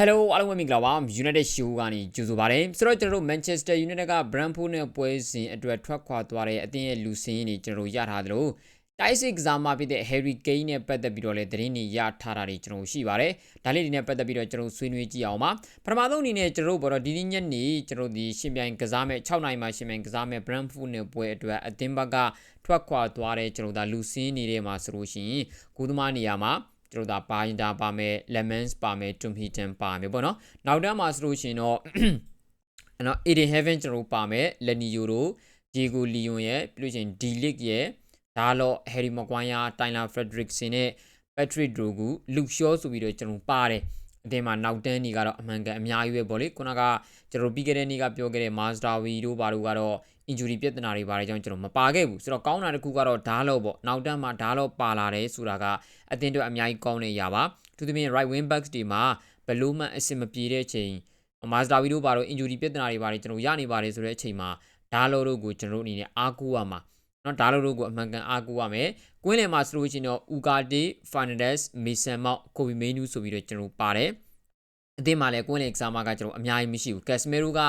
Hello အားလုံးပဲမင်္ဂလာပါ United Show ကနေကြိုဆိုပါရစေဆိုတော့ကျွန်တော်တို့ Manchester United က Brentford နဲ့ပွဲစဉ်အတွက်ထွက်ခွာသွားတဲ့အသင်းရဲ့လူစင်းတွေကျွန်တော်တို့ရထားသလို Dice exam မှာဖြစ်တဲ့ Harry Kane နဲ့ပတ်သက်ပြီးတော့လည်းသတင်းတွေရထားတာတွေကျွန်တော်တို့ရှိပါတယ်ဒါလေးတွေနဲ့ပတ်သက်ပြီးတော့ကျွန်တော်တို့ဆွေးနွေးကြည့်အောင်ပါပထမဆုံးအနေနဲ့ကျွန်တော်တို့ဘောတော့ဒီနေ့ညနေကျွန်တော်တို့ဒီရှင်ပြိုင်ကစားမဲ့6နိုင်မှာရှင်ပြိုင်ကစားမဲ့ Brentford နဲ့ပွဲအတွက်အသင်းဘက်ကထွက်ခွာသွားတဲ့ကျွန်တော်တို့ဒါလူစင်းနေတဲ့မှာဆိုလို့ရှိရင်ကုသမားနေရာမှာ ကျွန်တော်ဒါပါရင်တာပါမယ် lemons ပါမယ် tumhitan ပါမယ်ပေါ့နော်နောက်တန်းမှာဆိုလို့ရှိရင်တော့နော် Eden Heaven ကျွန်တော်ပါမယ် Lenio တို့ Diego Leon ရဲ့ပြီးလို့ရှိရင် D-League ရဲ့ဒါတော့ Harry Maguire Tyler Frederickson နဲ့ Patrick Drogu Luke Shaw ဆိုပြီးတော့ကျွန်တော်ပါတယ်အတင်းမှာနောက်တန်းနေကတော့အမှန်ကန်အများကြီးပဲပေါ့လေခုနကကျွန်တော်ပြီးခဲ့တဲ့နေ့ကပြောခဲ့တဲ့ Master V တို့ဘာတို့ကတော့ injury ပြဿနာတွေဘာတွေကြောင့်ကျွန်တော်မပါခဲ့ဘူးဆိုတော့ကောင်းတာတစ်ခုကတော့ဓာတ်လို့ပေါ့နောက်တန်းမှာဓာတ်လို့ပါလာတယ်ဆိုတာကအတင်းတို့အများကြီးကောင်းနေရပါသူသဖြင့် right wing backs တွေမှာဘလို့မှအဆင်မပြေတဲ့ချိန် Master V တို့ဘာတို့ injury ပြဿနာတွေဘာတွေကျွန်တော်ရနေပါတယ်ဆိုတဲ့အချိန်မှာဓာတ်လို့တို့ကိုကျွန်တော်အနေနဲ့အားကိုးရမှာနော်ဒါလိုတို့ကိုအမှန်ကန်အားကိုးရမယ်။ကွင်းလယ်မှာဆိုလို့ရှိရင်တော့ဥကာတီဖာနဒက်စ်မီဆန်မောက်ကိုဗီမေနူဆိုပြီးတော့ကျွန်တော်ပါတယ်။အသင်းမှာလည်းကွင်းလယ်ကစားမကကျွန်တော်အများကြီးမရှိဘူးကက်စမီရိုက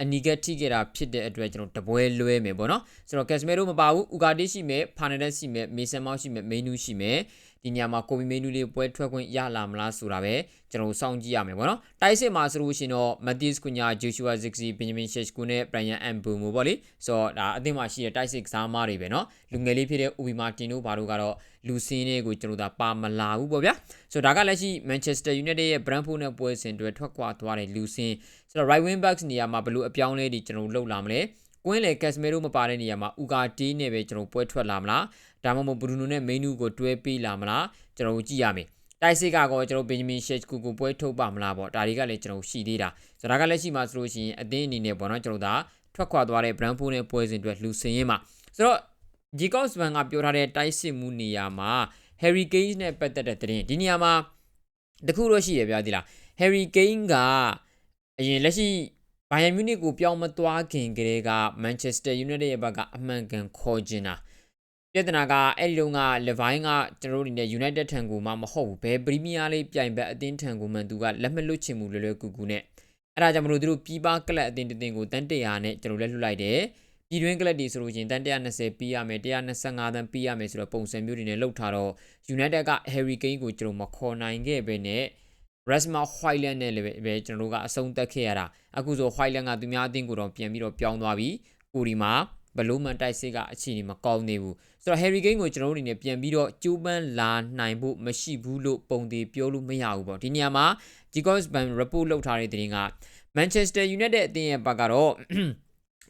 အနီကက်ထိခဲ့တာဖြစ်တဲ့အတွက်ကျွန်တော်တပွဲလွဲမယ်ပေါ့နော်ဆိုတော့ကက်စမီရိုမပါဘူးဥကာတီရှိမယ်ဖာနဒက်ရှိမယ်မေဆန်မောက်ရှိမယ်မေနူရှိမယ်ဒီညမှာကိုဗီမေနူလေးပွဲထွက်ခွင့်ရလာမလားဆိုတာပဲကျွန်တော်စောင့်ကြည့်ရမယ်ပေါ့နော်တိုက်စစ်မှာဆိုလို့ရှိရင်တော့မက်တီစ်ကွညာဂျိုရှူဝါဇစ်စီဘင်ဂျမင်ရှက်စကူနဲ့ဘရိုင်ယန်အမ်ဘူမိုပေါ့လေဆိုတော့ဒါအသင်းမှာရှိတဲ့တိုက်စစ်ကစားမတွေပဲနော်လူငယ်လေးဖြစ်တဲ့ဥဘီမာတင်တို့ဘာတို့ကတော့လူစင်းတွေကိုကျွန်တော်ဒါပါမလာဘူးပေါ့ဗျာဆိုတော့ဒါကလက်ရှိ Manchester United ရဲ့ Brentford နဲ့ပွဲစဉ်တွေထွက်ခွာသွားတဲ့လူစင်း ဆိုတော့ right wing backs နေရာမှာဘလို့အပြောင်းလဲတွေကျွန်တော်လှုပ်လာမလဲကွင်းလေကက်စမီရိုမပါတဲ့နေရာမှာဥကာတီးနဲ့ပဲကျွန်တော်ပွဲထွက်လာမလားဒါမှမဟုတ်ဘရူနိုနဲ့မေနူကိုတွဲပေးလာမလားကျွန်တော်ကြည့်ရမယ်တိုက်စစ်ကတော့ကျွန်တော်ဘင်ဂျမင်ရှက်ကူကိုပွဲထုတ်ပါမလားပေါ့ဒါတွေကလည်းကျွန်တော်ရှိသေးတာဆိုတော့ဒါကလည်းရှိမှဆိုလို့ရှိရင်အသင်းအနေနဲ့ပေါ့နော်ကျွန်တော်ဒါထွက်ခွာသွားတဲ့ Brentford နဲ့ပွဲစဉ်အတွက်လူစင်းရင်းမှာဆိုတော့ Jacobs Van ကပြောထားတဲ့တိုက်စစ်မှုနေရာမှာ Harry Kane နဲ့ပတ်သက်တဲ့သတင်းဒီနေရာမှာတခုတော့ရှိရပြသေးလား Harry Kane က အရင်လက်ရှိဘိုင်ယန်မြူနစ်ကိုပြောင်းမသွားခင်ကလေးက Manchester United ရဲ့ဘက်ကအမှန်ကန်ခေါ်ကျင်တာပြဿနာကအဲ့ဒီတုန်းက Levine ကကျွန်တော်တို့အနေနဲ့ United ထံကိုမှမဟုတ်ဘူးဘယ် Premier လေးပြိုင်ဘက်အသင်းထံကိုမှသူကလက်မလွတ်ချင်ဘူးလွယ်လွယ်ကူကူနဲ့အဲ့ဒါကြောင့်မလို့သူတို့ပြီးပါကလပ်အသင်းတင်းကိုတန်း100နဲ့ကျွန်တော်လက်လွတ်လိုက်တယ်ပြည်တွင်းကလပ်တွေဆိုလို့ချင်းတန်120ပြီးရမယ်125တန်းပြီးရမယ်ဆိုတော့ပုံစံမျိုးတွေနဲ့လှုပ်ထားတော့ United က Harry Kane ကိုကျွန်တော်မခေါ်နိုင်ခဲ့ပဲနဲ့ Rasma Hoyland နဲ့လည်းပဲကျွန်တော်တို့ကအဆုံးသက်ခဲ့ရတာအခုဆို Hoyland ကသူများအသင်းကိုတော့ပြန်ပြီးတော့ပြောင်းသွားပြီကိုဒီမှာဘလိုမန်တိုက်စစ်ကအခြေအနေမကောင်းနေဘူးဆိုတော့ Harry Kane ကိုကျွန်တော်တို့အနေနဲ့ပြန်ပြီးတော့ကြိုးပမ်းလာနိုင်ဖို့မရှိဘူးလို့ပုံသေးပြောလို့မရဘူးပေါ့ဒီနေရာမှာ Jacobs Ban report လုပ်ထားတဲ့တင်က Manchester United အသင်းရဲ့ဘက်ကတော့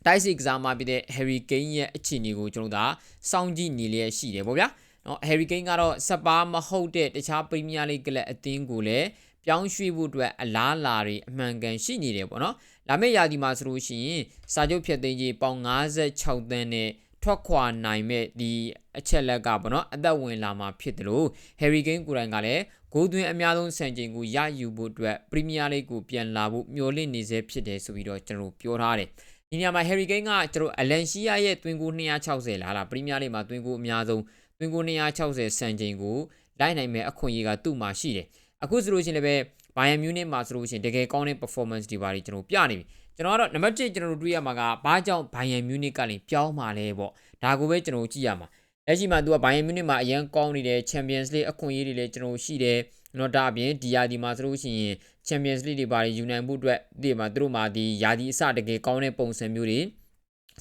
တိုက်စစ်ကစားမှာဖြစ်တဲ့ Harry Kane ရဲ့အခြေအနေကိုကျွန်တော်တို့ကစောင့်ကြည့်နေလျက်ရှိတယ်ပေါ့ဗျာနော် Harry Kane ကတော့စပါးမဟုတ်တဲ့တခြား Premier League ကလပ်အသင်းကိုလည်း ပြောင်းရွှေ့ဖို့အတွက်အလားလာတွေအမှန်ကန်ရှိနေတယ်ပေါ့နော်လာမယ့်ရာသီမှာဆိုလို့ရှိရင်စာချုပ်ဖြတ်သိမ်းကြီးပေါင်56သန်းနဲ့ထွက်ခွာနိုင်မဲ့ဒီအချက်လက်ကပေါ့နော်အသက်ဝင်လာမှာဖြစ်တယ်လို့ Harry Kane ကိုယ်တိုင်ကလည်းဂိုးသွင်းအများဆုံးစံချိန်ကိုရယူဖို့အတွက် Premier League ကိုပြန်လာဖို့မျှော်လင့်နေစေဖြစ်တယ်ဆိုပြီးတော့ကျွန်တော်ပြောထားတယ်ဒီနေရာမှာ Harry Kane ကကျွန်တော်အလန်ရှီယာရဲ့တွင်ကို260လာလားပရီးမီးယားလိဂ်မှာတွင်ကိုအများဆုံးတွင်ကို260စံချိန်ကိုလိုက်နိုင်မဲ့အခွင့်အရေးကသူ့မှာရှိတယ် အခုဆိုလို့ရှိရင်လည်းပဲဘိုင်ယန်မြူးနစ်မှာဆိုလို့ရှိရင်တကယ်ကောင်းတဲ့ performance တွေပါတွေကျွန်တော်ပြနေပြီကျွန်တော်ကတော့နံပါတ်1ကျွန်တော်တို့တွေ့ရမှာကဘာကြောင့်ဘိုင်ယန်မြူးနစ်ကလည်းပြောင်းมาလဲပေါ့ဒါကိုပဲကျွန်တော်ကြည့်ရမှာလက်ရှိမှာသူကဘိုင်ယန်မြူးနစ်မှာအရန်ကောင်းနေတဲ့ Champions League အခွင့်အရေးတွေလည်းကျွန်တော်ရှိတယ်နော်ဒါအပြင်ဒီယာဒီမှာဆိုလို့ရှိရင် Champions League တွေပါယူနိုင်ဖို့အတွက်ဒီမှာသူတို့မှာဒီယာဒီအစတကယ်ကောင်းတဲ့ပုံစံမျိုးတွေ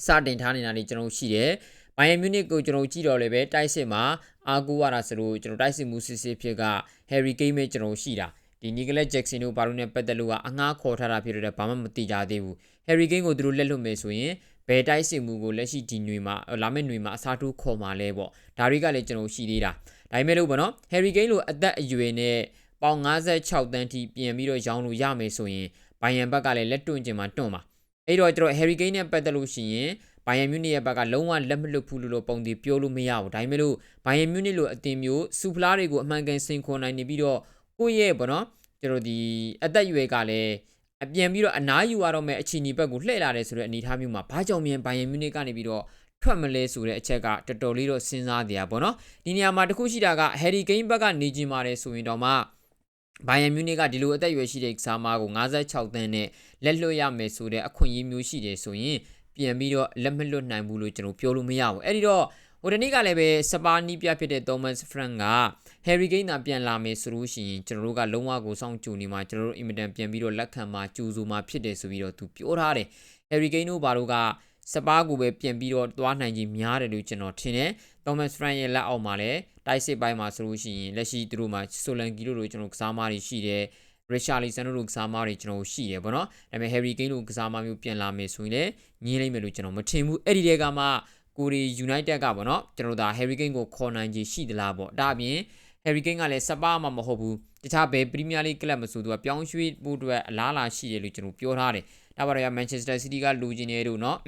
စတင်ထားနေတာတွေကျွန်တော်ရှိတယ်ဘိုင်ယန်မြူနစ်ကိုကျွန်တော်ကြည့်တော့လည်းပဲတိုက်စစ်မှာ အားကိုးရတာဆိုလို့ကျွန်တော်တိုက်စစ်မှုစစ်စစ်ဖြစ်က Harry Kane ပဲကျွန်တော်ရှိတာဒီ Nicholas Jackson တို့ဘာလို့ ਨੇ ပတ်သက်လို့ကအငှားခေါ်ထားတာဖြစ်တဲ့ဘာမှမသိကြသေးဘူး Harry Kane ကိုသူတို့လက်လွတ်မယ်ဆိုရင်ဘယ်တိုက်စစ်မှုကိုလက်ရှိဒီညွေမှာလာမယ့်ညွေမှာအစားထိုးခေါ်မှာလဲပေါ့ဒါတွေကလည်းကျွန်တော်ရှိသေးတာဒါပေမဲ့လို့ပေါ့နော် Harry Kane လိုအသက်အရွယ်နဲ့ပေါင်56တန်းထိပြင်ပြီးတော့ရောင်းလို့ရမယ်ဆိုရင်ဘိုင်ယန်ဘက်ကလည်းလက်တွန့်ကျင်မှာတွန့်ပါအဲ့တော့ကျွန်တော် Harry Kane နဲ့ပတ်သက်လို့ရှိရင် ဘိုင်ယန်မြူနစ်ရဲ့ဘက်ကလုံးဝလက်မလွတ်ဘူးလို့ပုံတည်ပြောလို့မရဘူးဒါပေမဲ့လို့ဘိုင်ယန်မြူနစ်လိုအတင်မျိုးစူဖလားတွေကိုအမှန်ကန်စင်ခွန်နိုင်နေပြီးတော့ကိုယ့်ရဲ့ပေါ့နော်ကျွန်တော်ဒီအသက်အရွယ်ကလည်းအပြန်ပြီးတော့အနားယူရတော့မဲ့အချီနီဘက်ကိုလှည့်လာတယ်ဆိုတဲ့အနေအထားမျိုးမှာဘာကြောင့်မြန်ဘိုင်ယန်မြူနစ်ကနေပြီးတော့ထွက်မလဲဆိုတဲ့အချက်ကတော်တော်လေးတော့စဉ်းစားကြရပါတော့ဒီနေရာမှာတခုရှိတာက Harry Kane ဘက်ကနေကြင်ပါတယ်ဆိုရင်တော့မှဘိုင်ယန်မြူနစ်ကဒီလိုအသက်အရွယ်ရှိတဲ့ကစားသမားကို56သန်းနဲ့လက်လွတ်ရမယ်ဆိုတဲ့အခွင့်အရေးမျိုးရှိတယ်ဆိုရင် ပြန်ပြီးတော့လက်မလွတ်နိုင်ဘူးလို့ကျွန်တော်ပြောလို့မရဘူးအဲ့ဒီတော့ဟိုတနေ့ကလည်းပဲစပါနီးပြဖြစ်တဲ့ Thomas Frank က Harry Kane သာပြန်လာမယ်ဆိုလို့ရှိရင်ကျွန်တော်တို့ကလုံးဝကိုစောင့်ကြိုနေမှာကျွန်တော်တို့အင်မတန်ပြန်ပြီးတော့လက်ခံမှာကြိုးဆိုမှာဖြစ်တယ်ဆိုပြီးတော့သူပြောထားတယ် Harry Kane တို့ဘာလို့ကစပါးကိုပဲပြန်ပြီးတော့သွားနိုင်ကြီးများတယ်လို့ကျွန်တော်ထင်တယ် Thomas Frank ရဲ့လက်အောက်မှာလည်းတိုက်စစ်ပိုင်းမှာဆိုလို့ရှိရင်လက်ရှိသူတို့မှာ Solanke တို့လိုကျွန်တော်ကစားမားတွေရှိတယ် ရရှာလီဆန်တို့လိုကစားမတွေကျွန်တော်ရှိရပေါ့နော်ဒါပေမဲ့ဟယ်ရီကိန်းလိုကစားမမျိုးပြန်လာမယ်ဆိုရင်လည်းညင်းလိုက်မယ်လို့ကျွန်တော်မထင်ဘူးအဲ့ဒီတဲကမှကိုရီ United ကပေါ့နော်ကျွန်တော်ဒါ Harry Kane ကိုခေါ်နိုင်ခြင်းရှိသလားပေါ့ဒါအပြင် Harry Kane ကလည်းစပါးမှမဟုတ်ဘူးတခြားဘယ် Premier League ကလပ်မဆိုသူကပြောင်းရွှေ့ဖို့အတွက်အလားအလာရှိတယ်လို့ကျွန်တော်ပြောထားတယ်ဒါပါတော့ရ Manchester City ကလိုချင်နေတို့နော်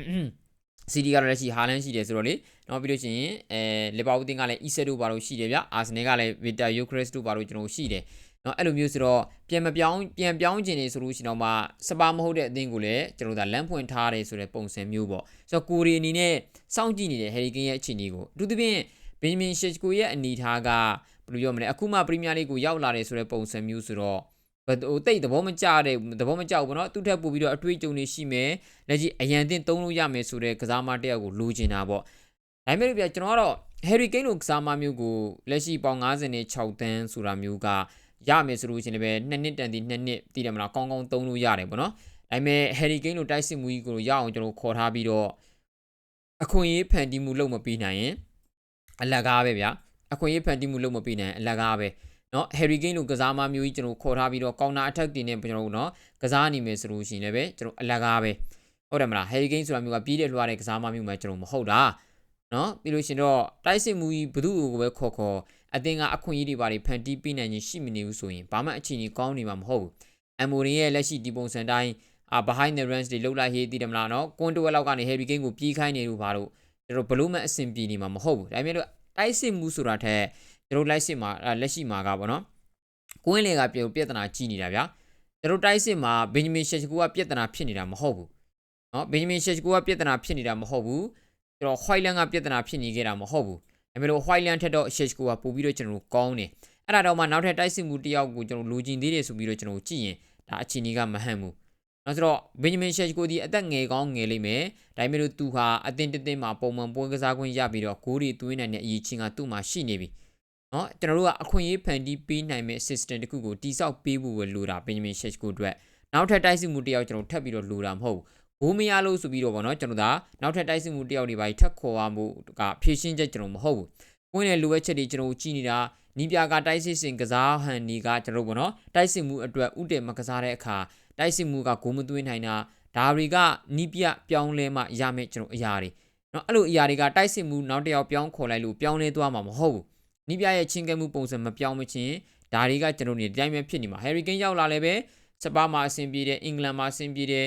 City ကတော့လက်ရှိ Haaland ရှိတယ်ဆိုတော့လေနောက်ပြီးလို့ရှိရင်အဲ Liverpool တင်းကလည်း Isak တို့ပါလို့ရှိတယ်ဗျ Arsenal ကလည်း Victor Gyökeres တို့ပါလို့ကျွန်တော်ရှိတယ် နော်အဲ့လိုမျိုးဆိုတော့ပြန်မပြောင်းပြန်ပြောင်းကျင်နေဆိုလို့ရှိရင်တော့မှစပါမဟုတ်တဲ့အသင်းကိုလည်းကျွန်တော်တို့ကလမ်းဖွင့်ထားတယ်ဆိုတဲ့ပုံစံမျိုးပေါ့ဆိုတော့ကိုရီအနေနဲ့စောင့်ကြည့်နေတဲ့ဟယ်ရီကင်းရဲ့အခြေအနေကိုအထူးသဖြင့်ဘင်မင်ရှက်ကိုရဲ့အနေထားကဘယ်လိုပြောမလဲအခုမှပရီးမီးယားလိဂ်ကိုရောက်လာတယ်ဆိုတဲ့ပုံစံမျိုးဆိုတော့ဟိုတိတ်သဘောမကျတဲ့သဘောမကျဘူးပေါ့နော်သူ့ထက်ပိုပြီးတော့အတွေ့အကြုံတွေရှိမယ်လက်ရှိအရန်တင်သုံးလို့ရမယ်ဆိုတဲ့ကစားမတယောက်ကိုလိုချင်တာပေါ့ဒါပေမဲ့လို့ပြကျွန်တော်ကတော့ Harry Kane လိုကစားမမျိုးကိုလက်ရှိပေါင်90နဲ့6တန်းဆိုတာမျိုးက ရမယ်ဆိုလို့ရှိရင်လည်းနှစ်နှစ်တန်ဒီနှစ်နှစ်တည်တယ်မလားကောင်းကောင်းသုံးလို့ရတယ်ပေါ့နော်ဒါပေမဲ့ Harry Kane လိုတိုက်စစ်မှုကြီးကိုရအောင်ကျွန်တော်ခေါ်ထားပြီးတော့အခွင့်အရေးဖန်တီးမှုလုပ်မပေးနိုင်ရင်အလကားပဲဗျာအခွင့်အရေးဖန်တီးမှုလုပ်မပေးနိုင်အလကားပဲနော် Harry Kane လိုကစားမမျိုးကြီးကျွန်တော်ခေါ်ထားပြီးတော့ counter attack တင်နေကျွန်တော်တို့နော်ကစားနေမယ်ဆိုလို့ရှိရင်လည်းပဲကျွန်တော်အလကားပဲဟုတ်တယ်မလား Harry Kane ဆိုတာမျိုးကပြီးတဲ့လွှားတဲ့ကစားမမျိုးမှကျွန်တော်မဟုတ်တာ နော်ပြီးလို့ရှင်တော့တိုက်စစ်မှုကြီးဘသူ့ကိုပဲခေါ်ခေါ်အသင်ကအခွင့်အရေးတွေပါဖန်တီးပေးနိုင်ခြင်းရှိမနေဘူးဆိုရင်ဘာမှအခြေအနေကောင်းနေမှာမဟုတ်ဘူးအမ်မိုရင်ရဲ့လက်ရှိဒီပုံစံတိုင်းအာ behind the runs တွေလောက်လိုက်ဟေးတည်တယ်မလားနော်ကွန်တိုဝက်လောက်ကနေ Harry Kane ကိုပြေးခိုင်းနေလို့ဘာလို့ကျွန်တော်ဘလို့မှအဆင်ပြေနေမှာမဟုတ်ဘူးဒါပေမဲ့လို့တိုက်စစ်မှုဆိုတာထက်ကျွန်တော်လိုက်စစ်မှာလက်ရှိမှာကပေါ့နော်ကွင်းလေကပြေပြဿနာကြီးနေတာဗျာကျွန်တော်တိုက်စစ်မှာဘင်ဂျမင်ရှက်ချကူကပြဿနာဖြစ်နေတာမဟုတ်ဘူးနော်ဘင်ဂျမင်ရှက်ချကူကပြဿနာဖြစ်နေတာမဟုတ်ဘူး ကျွန်တော်ဟွိုက်လန်ကပြဿနာဖြစ်နေခဲ့တာမဟုတ်ဘူးဒါပေမဲ့လို့ဟွိုက်လန်ထက်တော့ရှက်ချကူကပို့ပြီးတော့ကျွန်တော်ကောင်းတယ်အဲ့ဒါတော့မှနောက်ထပ်တိုက်စစ်မှုတယောက်ကိုကျွန်တော်လူကျင်သေးတယ်ဆိုပြီးတော့ကျွန်တော်ကြည့်ရင်ဒါအခြေအနေကမဟန့်ဘူးနောက်ဆိုတော့ဘင်ဂျမင်ရှက်ကိုဒီအသက်ငယ်ကောင်းငယ်လိမ့်မယ်ဒါပေမဲ့လို့သူဟာအတင်းတင်းမှာပုံမှန်ပွဲကစားခွင့်ရပြီးတော့ဂိုးတွေသွင်းနိုင်တဲ့အရေးချင်းကသူ့မှာရှိနေပြီနော်ကျွန်တော်တို့ကအခွင့်အရေးဖန်တီးပေးနိုင်မဲ့ assistant တခုကိုတိစောက်ပေးဖို့ပဲလိုတာဘင်ဂျမင်ရှက်ကိုအတွက်နောက်ထပ်တိုက်စစ်မှုတယောက်ကျွန်တော်ထပ်ပြီးတော့လိုတာမဟုတ်ဘူး ဘိုးမရလို့ဆိုပြီးတော့ဗောနော်ကျွန်တော်ဒါနောက်ထပ်တိုက်စစ်မှုတယောက်တွေပါထပ်ခေါ်ရမှုကဖြည့်ရှင်းချက်ကျွန်တော်မဟုတ်ဘူး။ကိုင်းတဲ့လိုအပ်ချက်တွေကျွန်တော်ကြည့်နေတာနီးပြကတိုက်စစ်စင်ကစားဟန်ဒီကကျွန်တော်ဗောနော်တိုက်စစ်မှုအတွက်ဥတည်မကစားတဲ့အခါတိုက်စစ်မှုကဂိုးမသွင်းနိုင်တာဒါတွေကနီးပြပြောင်းလဲမှရမယ်ကျွန်တော်အရာတွေနော်အဲ့လိုအရာတွေကတိုက်စစ်မှုနောက်တစ်ယောက်ပြောင်းခေါ်လိုက်လို့ပြောင်းလဲသွားမှာမဟုတ်ဘူးနီးပြရဲ့ချင်းကဲမှုပုံစံမပြောင်းမချင်းဒါတွေကကျွန်တော်တို့ဒီတိုင်းပဲဖြစ်နေမှာဟယ်ရီကိန်းရောက်လာလည်းပဲစပါမှာအဆင်ပြေတယ်အင်္ဂလန်မှာအဆင်ပြေတယ်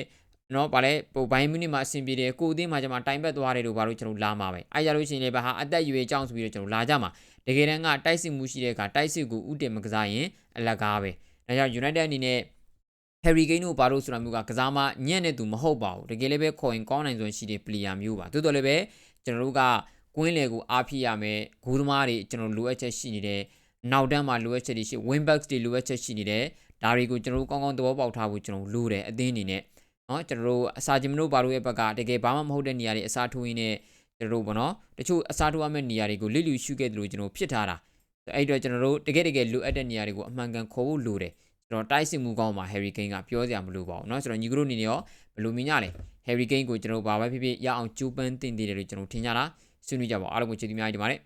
နော်ဗာလဲဟိုဘိုင်မြူနစ်မှာအဆင်ပြေတယ်ကိုအသင်းမှာကျမှတိုင်ပတ်သွားတယ်လို့ဘာလို့ကျွန်တော်လာမှာပဲအဲကြလို့ရှိရင်လည်းဘာဟာအသက်အရွယ်ကြောင်းဆိုပြီးတော့ကျွန်တော်လာကြမှာတကယ်တမ်းကတိုက်စစ်မှုရှိတဲ့အခါတိုက်စစ်ကိုဥတည်မကစားရင်အလကားပဲဒါကြောင့် United အနေနဲ့ Harry Kane တို့ဘာလို့ဆိုတာမျိုးကကစားမညံ့တဲ့သူမဟုတ်ပါဘူးတကယ်လည်းပဲခေါ်ရင်ကောင်းနိုင်စွမ်းရှိတဲ့ player မျိုးပါတိုးတော်လည်းပဲကျွန်တော်တို့ကကွင်းလေကိုအားဖြစ်ရမယ်ဂိုးသမားတွေကျွန်တော်လိုအပ်ချက်ရှိနေတယ်နောက်တန်းမှာလိုအပ်ချက်တွေရှိ wing backs တွေလိုအပ်ချက်ရှိနေတယ်ဒါတွေကိုကျွန်တော်တို့ကောင်းကောင်းသဘောပေါက်ထားဖို့ကျွန်တော်လိုတယ်အသင်းအနေနဲ့ เนาะကျွန်တော်တို့အစာဂျင်မတို့ဘာလို့ရဲ့ဘက်ကတကယ်ဘာမှမဟုတ်တဲ့နေရာတွေအစားထိုးရင်းနဲ့ကျွန်တော်တို့ဗောနော်တချို့အစားထိုးရမယ့်နေရာတွေကိုလစ်လျူရှုခဲ့တယ်လို့ကျွန်တော်ဖြစ်ထားတာအဲ့တော့ကျွန်တော်တို့တကယ်တကယ်လိုအပ်တဲ့နေရာတွေကိုအမှန်ကန်ခေါ်ဖို့လိုတယ်ကျွန်တော်တိုက်စစ်မှုကောင်းမှာ Harry Kane ကပြောစရာမလိုပါဘူးเนาะကျွန်တော်ညီကတို့အနေနဲ့ရောဘယ်လိုမြင်ကြလဲ Harry Kane ကိုကျွန်တော်ဘာပဲဖြစ်ဖြစ်ရအောင်ကြိုးပမ်းတင်သေးတယ်လို့ကျွန်တော်ထင်ကြတာဆွေးနွေးကြပါအားလုံးကိုကျေးဇူးများကြီးတင်ပါတယ်